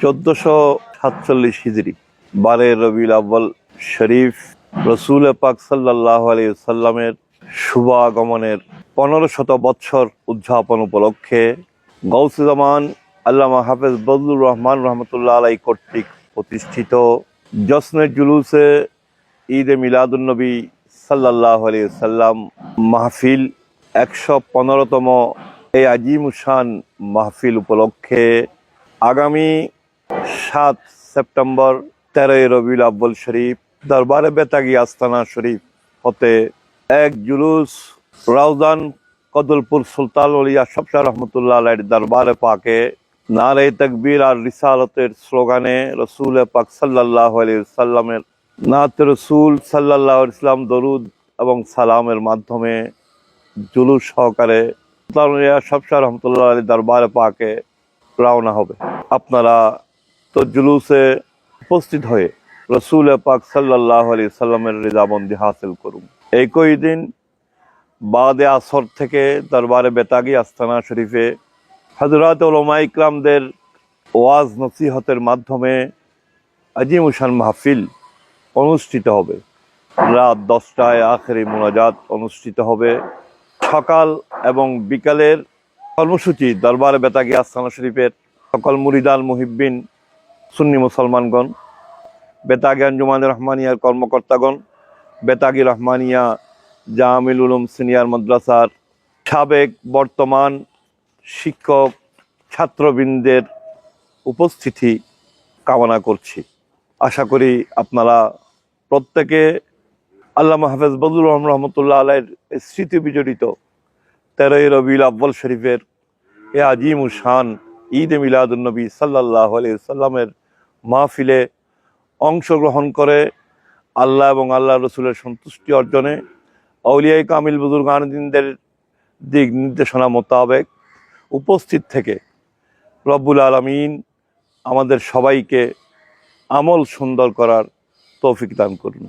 চোদ্দশো সাতচল্লিশ হিজড়ি বারে রবিউল আব্বাল শরীফ রসুল পাক সাল্লাহ আলী সাল্লামের শুভাগমনের পনেরো শত বৎসর উদযাপন উপলক্ষে গৌসুজামান আল্লামা হাফেজ বদলুর রহমান রহমতুল্লাহ আলাই কর্তৃক প্রতিষ্ঠিত জসনের জুলুসে ঈদে মিলাদুন্নবী সাল্লাহ আলী সাল্লাম মাহফিল একশো পনেরোতম এই আজিমুসান মাহফিল উপলক্ষে আগামী সাত সেপ্টেম্বর তেরোই রবিউল আব্বুল শরীফ, দরবারে বেতাগি আস্তানা শরীফ হতে এক জুলুস রাউজান কদলপুর সুলতান উলিয়া সবসা রহমতুল্লাহ আলাইয়ের দরবারে পাকে নারে তকবীর আর রিসালতের স্লোগানে রসুল পাক সাল্লাহ সাল্লামের নাত রসুল সাল্লাহ ইসলাম দরুদ এবং সালামের মাধ্যমে জুলুস সহকারে সুলতান উলিয়া সবসা রহমতুল্লাহ আলী দরবারে পাকে রওনা হবে। আপনারা তো জুলুসে উপস্থিত হয়ে রসুল পাক সাল্লাহ আলি সাল্লামের রেজাবন্দি হাসিল করুন। একই দিন বাদে আসর থেকে দরবারে বেতাগি আস্তানা শরীফে হজরত ওলমা ইকরামদের ওয়াজ নসিহতের মাধ্যমে আজিম উসান মাহফিল অনুষ্ঠিত হবে। রাত দশটায় আখেরি মোনাজাত অনুষ্ঠিত হবে। সকাল এবং বিকালের কর্মসূচি দরবারে বেতাগি আস্তানা শরীফের সকল মুরিদান মুহিব্বিন সুন্নি মুসলমানগণ, বেতাগি আঞ্জুমান রহমানিয়ার কর্মকর্তাগণ, বেতাগি রহমানিয়া জামিল উলুম সিনিয়র মাদ্রাসার সাবেক বর্তমান শিক্ষক ছাত্রবৃন্দের উপস্থিতি কামনা করছি। আশা করি আপনারা প্রত্যেকে আল্লাহ হাফেজ বদুর রহমান রহমতুল্লাহ আলাইয়ের স্মৃতি বিজড়িত তেরোই রবিউল আব্বাল শরীফের এ আজিম শান ঈদ মিলাদুলনবী সাল্লাহ সাল্লামের মাহফিলে অংশগ্রহণ করে আল্লাহ এবং আল্লাহ রসুলের সন্তুষ্টি অর্জনে আউলিয়াই কামিল বুজুর্গানদিনদের দিক নির্দেশনা মোতাবেক উপস্থিত থেকে রব্বুল আলমিন আমাদের সবাইকে আমল সুন্দর করার তৌফিক দান করুন।